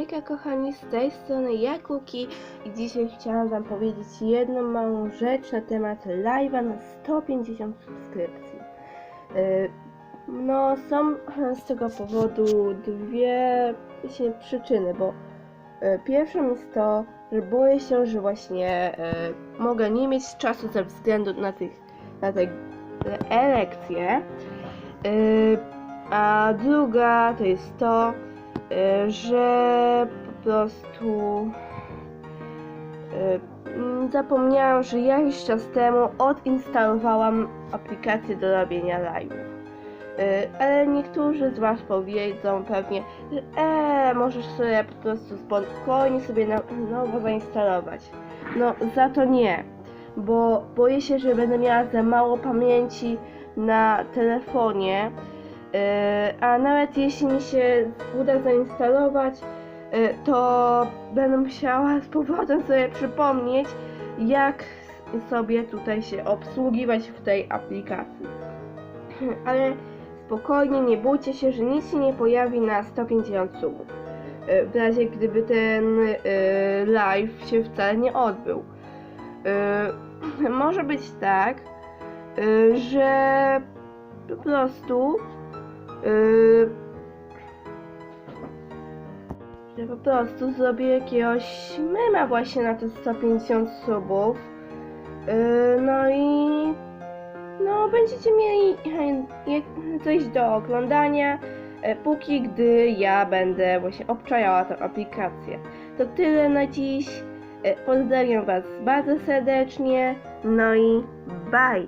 Hejka kochani, z tej strony ja Kuki i dzisiaj chciałam wam powiedzieć jedną małą rzecz na temat live'a na 150 subskrypcji. Yy, No są z tego powodu dwie się przyczyny, bo yy, pierwszą jest to, że boję się, że właśnie yy, mogę nie mieć czasu ze względu na tych na te elekcje. A druga to jest to, że po prostu y, mm, zapomniałam, że jakiś czas temu odinstalowałam aplikację do robienia live'ów. Y, Ale niektórzy z Was powiedzą pewnie, że e, możesz sobie po prostu spokojnie sobie na nowo zainstalować. No za to nie, bo boję się, że będę miała za mało pamięci na telefonie, a nawet jeśli mi się uda zainstalować, yy, to będę musiała z powrotem sobie przypomnieć, jak sobie tutaj się obsługiwać w tej aplikacji. Ale spokojnie, nie bójcie się, że nic się nie pojawi na 150 subów. Yy, W razie gdyby ten live się wcale nie odbył. Może być tak, że po prostu Yy, że po prostu zrobię jakiegoś mema właśnie na te 150 subów. Yy, no i no będziecie mieli coś do oglądania, e, póki gdy ja będę właśnie obczajała tę aplikację. To tyle na dziś. E, Pozdrawiam Was bardzo serdecznie. No i bye!